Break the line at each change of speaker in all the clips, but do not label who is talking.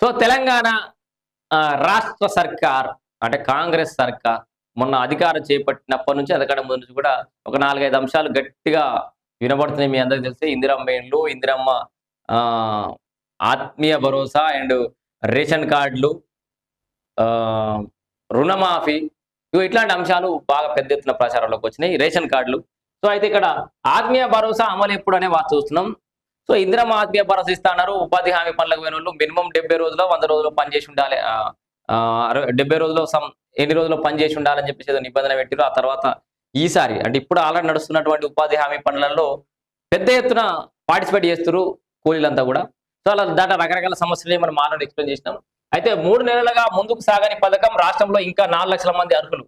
So Telangana ఆ, రాష్ట్ర సర్కార్ అంటే కాంగ్రెస్ సర్కార్ మొన్న అధికారం చేపట్టినప్పటి నుంచి అధికారం ముందు నుంచి కూడా ఒక నాలుగైదు అంశాలు గట్టిగా వినబడుతున్నాయి మీ అందరికి తెలిసి ఇందిరమ్మ ఇండ్లు ఇందిరమ్మ ఆ, ఆత్మీయ భరోసా అండ్ రేషన్ కార్డులు ఆ, రుణమాఫీ ఇవి ఇట్లాంటి అంశాలు బాగా పెద్ద ఎత్తున ప్రచారంలోకి వచ్చినాయి. రేషన్ కార్డులు. సో అయితే ఇక్కడ ఆత్మీయ భరోసా అమలు ఎప్పుడు అనే వార్త చూస్తున్నాం. సో ఇందిరమ్మ ఆత్మీయ భరోసా ఉపాధి హామీ పనులకు పోయిన వాళ్ళు మినిమం డెబ్బై రోజులు వంద రోజులు పనిచేసి ఉండాలి. డెబ్బై రోజులు సమ్ ఎన్ని రోజులు పనిచేసి ఉండాలని చెప్పేసి ఏదో నిబంధన పెట్టారు ఆ తర్వాత ఈసారి అంటే ఇప్పుడు ఆల్రెడీ నడుస్తున్నటువంటి ఉపాధి హామీ పనులలో పెద్ద ఎత్తున పార్టిసిపేట్ చేస్తారు కూలీలంతా కూడా. సో అలా దాంట్లో రకరకాల సమస్యలు మనం ఆల్రెడీ ఎక్స్ప్లెయిన్ చేసినాం. అయితే మూడు నెలలుగా ముందుకు సాగని పథకం రాష్ట్రంలో ఇంకా నాలుగు లక్షల మంది అర్హులు.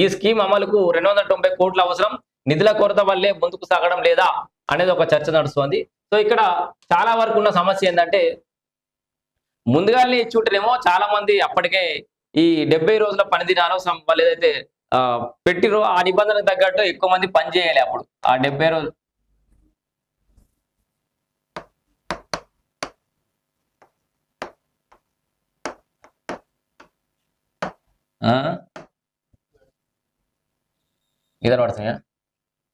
ఈ స్కీమ్ అమలుకు రెండు వందల తొంభై కోట్ల అవసరం. నిధుల కొరత వల్లే ముందుకు సాగడం లేదా అనేది ఒక చర్చ నడుస్తుంది. సో ఇక్కడ చాలా వరకు ఉన్న సమస్య ఏంటంటే ముందుగానే ఇచ్చుంటేనేమో చాలా మంది అప్పటికే ఈ డెబ్బై రోజుల పని దినాలు సం- వాళ్ళు ఏదైతే ఆ, పెట్టిరో ఆ నిబంధనకు తగ్గట్టు ఎక్కువ మంది పని చేయాలి అప్పుడు ఆ డెబ్బై రోజులు ఆ? పడుతున్నాయా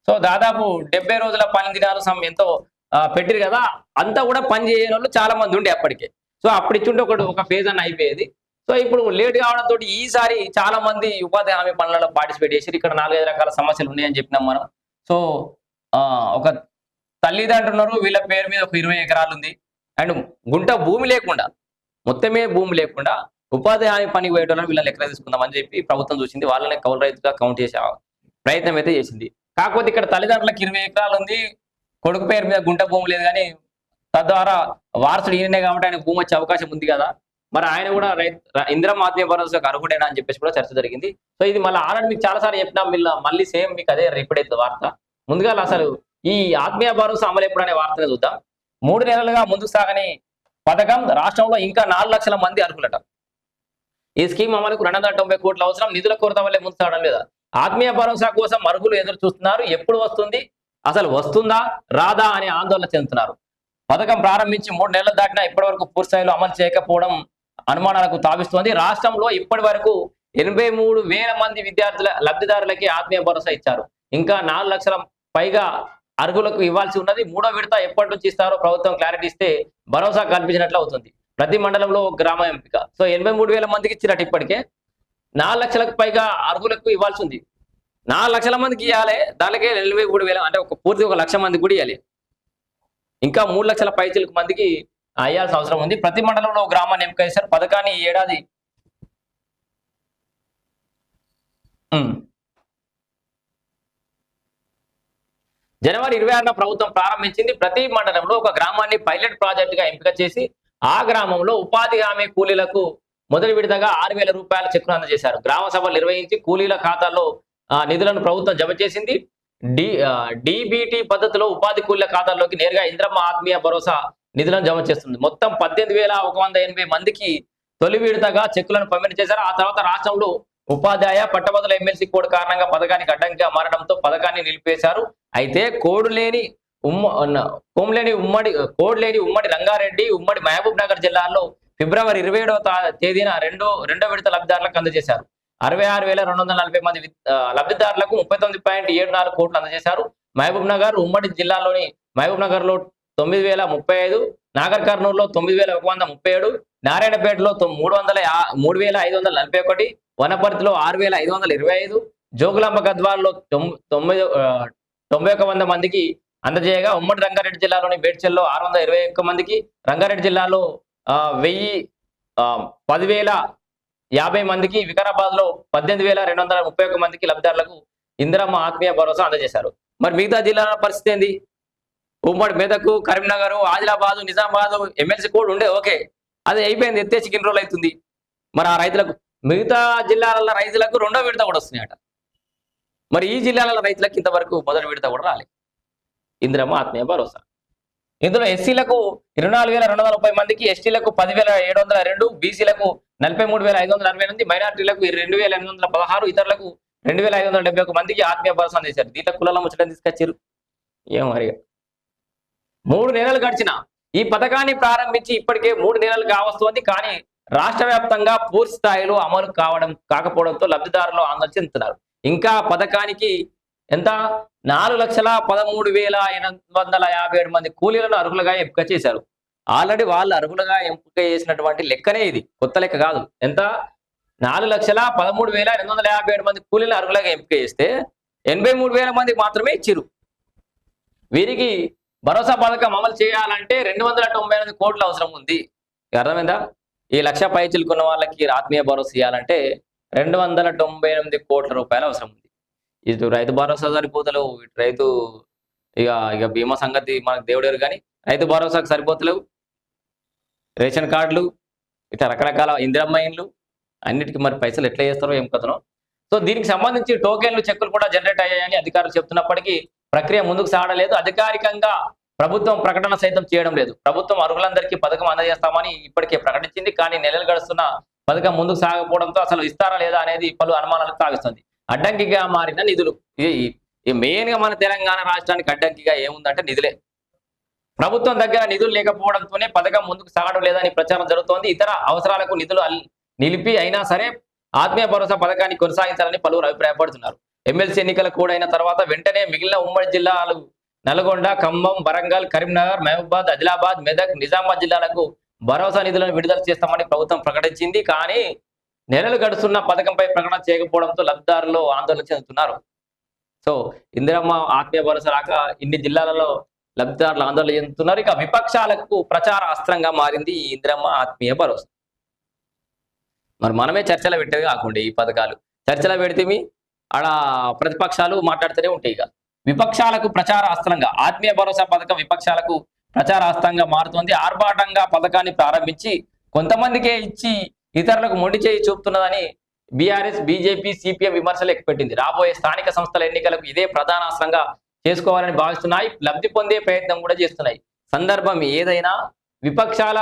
సో దాదాపు డెబ్బై రోజుల పని దినాలు సమ్ ఎంతో పెట్టిరు కదా? అంతా కూడా పని చేయని వాళ్ళు చాలా మంది ఉండే అప్పటికే. సో అప్పుడు ఇచ్చుంటే ఒకటి ఒక ఫేజ్ అన్న అయిపోయేది. సో ఇప్పుడు లేట్ కావడంతో ఈసారి చాలా మంది ఉపాధి హామీ పనులలో పార్టిసిపేట్ చేసి ఇక్కడ నాలుగైదు రకాల సమస్యలు ఉన్నాయని చెప్పినాం మనం. సో ఆ, ఒక తల్లిదండ్రులు వీళ్ళ పేరు మీద ఒక ఇరవై ఎకరాలు ఉంది. అండ్ గుంట భూమి లేకుండా మొత్తమే భూమి లేకుండా ఉపాధి హామీ పని పోయేటోళ్ళని వీళ్ళని ఎక్కడ తీసుకుందామని చెప్పి ప్రభుత్వం చూసింది. వాళ్ళని కౌలు రైతుగా కౌంట్ చేసే ప్రయత్నం అయితే చేసింది. కాకపోతే ఇక్కడ తల్లిదండ్రులకు ఇరవై ఎకరాలు ఉంది. కొడుకు పేరు మీద గుంట భూమి లేదు కానీ తద్వారా వారసుడు ఈయననే కాబట్టి ఆయన భూమి వచ్చే అవకాశం ఉంది కదా. మరి ఆయన కూడా రైతు ఇంద్రం ఆత్మీయ భరోసాకు అర్హుడేనా అని చెప్పేసి కూడా చర్చ జరిగింది. సో ఇది మళ్ళీ ఆల్రెడీ మీకు చాలా సార్లు చెప్పినా మళ్ళీ మళ్ళీ సేమ్ మీకు అదే రిపీట్ వార్త. ముందుగా అసలు ఈ ఆత్మీయ భరోసా అమలు ఎప్పుడనే అనే వార్తను చూద్దాం. మూడు నెలలుగా ముందుకు సాగని పథకం రాష్ట్రంలో ఇంకా నాలుగు లక్షల మంది అర్హులట. ఈ స్కీమ్ అమలుకు రెండు వందల తొంభై కోట్ల అవసరం. నిధుల కొరత వల్లే ముందు సాగడం లేదా? ఆత్మీయ భరోసా కోసం అర్హులు ఎదురు చూస్తున్నారు. ఎప్పుడు వస్తుంది? అసలు వస్తుందా రాదా అని ఆందోళన చెందుతున్నారు. పథకం ప్రారంభించి మూడు నెలలు దాటినా ఇప్పటి వరకు పూర్తి స్థాయిలో అమలు చేయకపోవడం అనుమానాలకు తావిస్తోంది. రాష్ట్రంలో ఇప్పటి వరకు ఎనభై మూడు వేల మంది విద్యార్థుల లబ్ధిదారులకి ఆత్మీయ భరోసా ఇచ్చారు. ఇంకా నాలుగు లక్షల పైగా అర్హులకు ఇవ్వాల్సి ఉన్నది. మూడో విడత ఎప్పటి నుంచి ఇస్తారో ప్రభుత్వం క్లారిటీ ఇస్తే భరోసా కల్పించినట్లు అవుతుంది. ప్రతి మండలంలో గ్రామ ఎంపిక. సో ఎనభై మూడు వేల మందికి ఇచ్చినట్టు ఇప్పటికే నాలుగు లక్షలకు పైగా అర్హులకు ఇవ్వాల్సి ఉంది. నాలుగు లక్షల మందికి ఇవ్వాలి దానికే ఎనభై మూడు వేల అంటే ఒక పూర్తి ఒక లక్ష మందికి కూడా ఇవ్వాలి ఇంకా మూడు లక్షల పైచలకు మందికి అయ్యాల్సిన అవసరం ఉంది. ప్రతి మండలంలో ఒక గ్రామాన్ని ఎంపిక చేశారు పథకాన్ని ఈ ఏడాది జనవరి ఇరవై ఆరున ప్రభుత్వం ప్రారంభించింది. ప్రతి మండలంలో ఒక గ్రామాన్ని పైలట్ ప్రాజెక్టుగా ఎంపిక చేసి ఆ గ్రామంలో ఉపాధి హామీ కూలీలకు మొదటి విడతగా ఆరు వేల రూపాయల చెక్కును అందజేశారు. గ్రామ సభలు నిర్వహించి కూలీల ఖాతాల్లో నిధులను ప్రభుత్వం జమ చేసింది. డి డిబిటి పద్ధతిలో ఉపాధి కూలీల ఖాతాల్లోకి నేరుగా ఇంద్రమ్మ ఆత్మీయ భరోసా నిధులను జమ చేస్తుంది. మొత్తం పద్దెనిమిది వేల ఒక వంద ఎనభై మందికి తొలి విడతగా చెక్కులను పంపిణీ చేశారు. ఆ తర్వాత రాష్ట్రంలో ఉపాధ్యాయ పట్టభద్రుల ఎమ్మెల్సీ కోడ్ కారణంగా పథకానికి అడ్డంకిగా మారడంతో పథకాన్ని నిలిపేశారు. అయితే కోడ్ లేని ఉమ్మ లేని ఉమ్మడి కోడ్ లేని ఉమ్మడి రంగారెడ్డి ఉమ్మడి మహబూబ్ నగర్ జిల్లాల్లో ఫిబ్రవరి ఇరవై ఏడవ తేదీన రెండో రెండో విడత లబ్ధిదారులకు అందజేశారు. అరవై ఆరు వేల రెండు వందల నలభై మంది లబ్ధిదారులకు ముప్పై తొమ్మిది పాయింట్ ఏడు నాలుగు కోట్లు అందజేశారు. మహబూబ్ నగర్ ఉమ్మడి జిల్లాలోని మహబూబ్ నగర్లో తొమ్మిది వేల ముప్పై ఐదు నాగర్ కర్నూలులో తొమ్మిది వేల ఒక వంద ముప్పై ఏడు నారాయణపేటలో మూడు వందల మూడు వేల ఐదు వందల నలభై ఒకటి వనపర్తిలో ఆరు వేల ఐదు వందల ఇరవై ఐదు జోగులాంబ గద్వాల్లో తొమ్మిది తొంభై ఒక వంద మందికి అందజేయగా ఉమ్మడి రంగారెడ్డి జిల్లాలోని బేడ్చెల్లో ఆరు వందల ఇరవై ఒక్క మందికి రంగారెడ్డి జిల్లాలో వెయ్యి ఆ, పదివేల యాభై మందికి వికారాబాద్లో పద్దెనిమిది వేల రెండు వందల ముప్పై ఒక్క మందికి లబ్ధిదారులకు ఇందిరమ్మ ఆత్మీయ భరోసా అందజేశారు. మరి మిగతా జిల్లాల పరిస్థితి ఏంది? ఉమ్మడి మెదక్ కరీంనగర్ ఆదిలాబాద్ నిజామాబాద్ ఎమ్మెల్సీ కోడ్ ఉండే ఓకే. అది అయిపోయింది ఎత్తేసి ఇన్ని రోజులు అవుతుంది. మరి ఆ రైతులకు మిగతా జిల్లాల రైతులకు రెండో విడత కూడా వస్తున్నాయట. మరి ఈ జిల్లాల రైతులకు ఇంతవరకు మొదటి విడత కూడా రాలే ఇందిరమ్మ ఆత్మీయ భరోసా. ఇందులో ఎస్సీలకు ఇరవై నాలుగు వేల రెండు వందల ముప్పై మందికి ఎస్టీలకు పదివేల ఏడు వందల రెండు బీసీలకు నలభై మూడు వేల ఐదు వందల అరవై ఎనిమిది మైనార్టీలకు రెండు వేల ఎనిమిది వందల పదహారు ఇతరులకు రెండు వేల ఐదు వందల డెబ్బై ఒక మందికి ఆత్మీయ భరోసా అందించారు. దీత కులాల ముచ్చటం తీసుకొచ్చారు. ఏమరిగా మరి మూడు నెలలు గడిచిన ఈ పథకాన్ని ప్రారంభించి ఇప్పటికే మూడు నెలలు కావస్తోంది కానీ రాష్ట్ర వ్యాప్తంగా పూర్తి స్థాయిలో అమలు కావడం కాకపోవడంతో లబ్ధిదారులు ఆందోళన చెందుతున్నారు. ఇంకా పథకానికి ఎంత? నాలుగు లక్షల పదమూడు వేల ఎనిమిది వందల యాభై ఏడు మంది కూలీలను అర్హులుగా ఎంపిక చేశారు. ఆల్రెడీ వాళ్ళు అర్హులుగా ఎంపిక చేసినటువంటి లెక్కనే ఇది. కొత్త లెక్క కాదు. ఎంత? నాలుగు లక్షల పదమూడు వేల ఎనిమిది వందల యాభై ఏడు మంది కూలీలు అర్హులుగా ఎంపిక చేస్తే ఎనభై మూడు వేల మంది మాత్రమే ఇచ్చిరు వీరికి భరోసా పథకం అమలు చేయాలంటే రెండు వందల తొంభై ఎనిమిది కోట్లు అవసరం ఉంది. అర్థమైందా? ఈ లక్ష పైచులుకున్న వాళ్ళకి ఆత్మీయ భరోసా ఇవ్వాలంటే రెండు వందల తొంభై ఎనిమిది కోట్ల రూపాయలు అవసరం ఉంది. ఇటు రైతు భరోసా సరిపోతలేవు. ఇటు రైతు ఇక ఇక బీమా సంగతి మనకు దేవుడేరు కానీ రైతు భరోసాకు సరిపోతలేవు. రేషన్ కార్డులు ఇట్లా రకరకాల ఇందిరమ్మ ఇండ్లు అన్నిటికీ మరి పైసలు ఎట్లా చేస్తారో ఏం కథనో. సో దీనికి సంబంధించి టోకెన్లు చెక్కులు కూడా జనరేట్ అయ్యాయని అధికారులు చెప్తున్నప్పటికీ ప్రక్రియ ముందుకు సాగలేదు. అధికారికంగా ప్రభుత్వం ప్రకటన సైతం చేయడం లేదు. ప్రభుత్వం అర్హులందరికీ పథకం అందజేస్తామని ఇప్పటికే ప్రకటించింది. కానీ నెలలు గడుస్తున్న పథకం ముందుకు సాగకపోవడంతో అసలు ఇస్తారా లేదా అనేది పలు అనుమానాలకు సాగిస్తుంది అడ్డంకిగా మారిన నిధులు. ఈ మెయిన్గా మన తెలంగాణ రాష్ట్రానికి అడ్డంకిగా ఏముందంటే నిధులే. ప్రభుత్వం దగ్గర నిధులు లేకపోవడంతోనే పథకం ముందుకు సాగడం లేదని ప్రచారం జరుగుతోంది. ఇతర అవసరాలకు నిధులు నిలిపి అయినా సరే ఆత్మీయ భరోసా పథకాన్ని కొనసాగించాలని పలువురు అభిప్రాయపడుతున్నారు. ఎమ్మెల్సీ ఎన్నికలు కూడా అయిన తర్వాత వెంటనే మిగిలిన ఉమ్మడి జిల్లాలు నల్గొండ ఖమ్మం వరంగల్ కరీంనగర్ మహబూబాద్ ఆదిలాబాద్ మెదక్ నిజామాబాద్ జిల్లాలకు భరోసా నిధులను విడుదల చేస్తామని ప్రభుత్వం ప్రకటించింది. కానీ నెలలు గడుస్తున్న పథకంపై ప్రకటన చేయకపోవడంతో లబ్ధిదారులు ఆందోళన చెందుతున్నారు. సో ఇందిరమ్మ ఆత్మీయ భరోసా రాక ఇన్ని జిల్లాలలో లబ్ధిదారులు ఆందోళన చెందుతున్నారు. ఇక విపక్షాలకు ప్రచార అస్త్రంగా మారింది ఈ ఇంద్రమ్మ ఆత్మీయ భరోసా. మరి మనమే చర్చలు పెట్టేది కాకుండా ఈ పథకాలు. చర్చలు పెడితే ఆడ ప్రతిపక్షాలు మాట్లాడుతూనే ఉంటాయి ఇక. విపక్షాలకు ప్రచార అస్త్రంగా ఆత్మీయ భరోసా పథకం విపక్షాలకు ప్రచార అస్త్రంగా మారుతోంది. ఆర్భాటంగా పథకాన్ని ప్రారంభించి కొంతమందికే ఇచ్చి ఇతరులకు మొండి చేయి చూపుతున్నదని బీఆర్ఎస్ బీజేపీ సిపిఎం విమర్శలు ఎక్కుపెట్టింది. రాబోయే స్థానిక సంస్థల ఎన్నికలకు ఇదే ప్రధాన అస్త్రంగా చేసుకోవాలని భావిస్తున్నాయి లబ్ధి పొందే ప్రయత్నం కూడా చేస్తున్నాయి. సందర్భం ఏదైనా విపక్షాల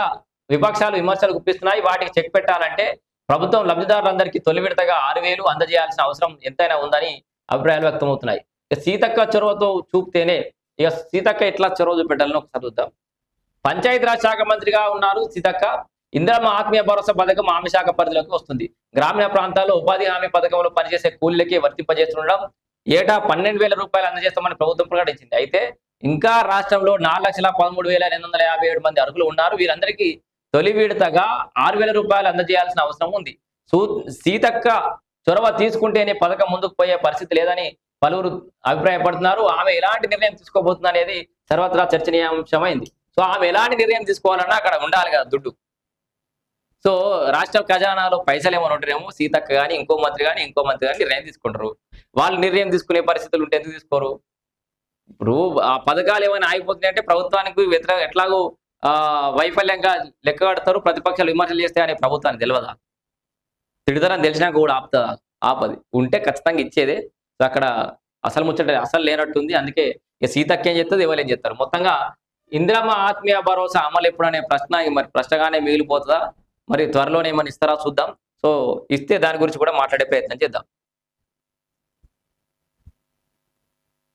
విపక్షాలు విమర్శలు గుప్పిస్తున్నాయి వాటికి చెక్ పెట్టాలంటే ప్రభుత్వం లబ్ధిదారులందరికీ తొలి విడతగా ఆరు వేలు అందజేయాల్సిన అవసరం ఎంతైనా ఉందని అభిప్రాయాలు వ్యక్తమవుతున్నాయి. ఇక సీతక్క చొరవతో చూపితేనే ఇక సీతక్క ఎట్లా చొరవ చూపెట్టాలని ఒకసారి చూద్దాం. పంచాయతీరాజ్ శాఖ మంత్రిగా ఉన్నారు సీతక్క. ఇందిరమ్మ ఆత్మీయ భరోసా పథకం ఆమె శాఖ పరిధిలోకి వస్తుంది. గ్రామీణ ప్రాంతాల్లో ఉపాధి హామీ పథకంలో పనిచేసే కూలీలకి వర్తింపజేస్తుండడం ఏటా పన్నెండు వేల రూపాయలు అందజేస్తామని ప్రభుత్వం ప్రకటించింది. అయితే ఇంకా రాష్ట్రంలో నాలుగు లక్షల పదమూడు వేల ఎనిమిది వందల యాభై ఏడు మంది అర్హులు ఉన్నారు. వీరందరికీ తొలి విడతగా ఆరు వేల రూపాయలు అందజేయాల్సిన అవసరం ఉంది. సూ సీతక్క చొరవ తీసుకుంటేనే పథకం ముందుకు పోయే పరిస్థితి లేదని పలువురు అభిప్రాయపడుతున్నారు. ఆమె ఎలాంటి నిర్ణయం తీసుకోబోతుంది అనేది సర్వత్రా చర్చనీయాంశమైంది. సో ఆమె ఎలాంటి నిర్ణయం తీసుకోవాలన్నా అక్కడ ఉండాలి కదా దుడ్డు. సో రాష్ట్ర ఖజానాలో పైసలు ఏమైనా ఉంటారేమో సీతక్క కానీ ఇంకో మంత్రి కానీ ఇంకో మంత్రి కానీ నిర్ణయం తీసుకుంటారు. వాళ్ళు నిర్ణయం తీసుకునే పరిస్థితులు ఉంటే ఎందుకు తీసుకోరు? ఇప్పుడు ఆ పథకాలు ఏమైనా ఆగిపోతున్నాయంటే ప్రభుత్వానికి వ్యతిరేక ఎట్లాగో ఆ వైఫల్యంగా లెక్క కడతారు ప్రతిపక్షాలు విమర్శలు చేస్తే అనే ప్రభుత్వానికి తెలియదా తిడతారని తెలిసినా కూడా ఆపుతుందా ఆపది. ఉంటే ఖచ్చితంగా ఇచ్చేదే. సో అక్కడ అసలు ముచ్చట అసలు లేనట్టుంది. అందుకే ఇక సీతక్క ఏం చెప్తుంది ఎవరు చెప్తారు మొత్తంగా ఇందిరమ్మ ఆత్మీయ భరోసా అమలు ఎప్పుడు అనే ప్రశ్న మరి ప్రశ్నగానే మిగిలిపోతుందా? మరి త్వరలోనే ఏమైనా ఇస్తారా చూద్దాం. సో ఇస్తే దాని గురించి కూడా మాట్లాడే ప్రయత్నం చేద్దాం.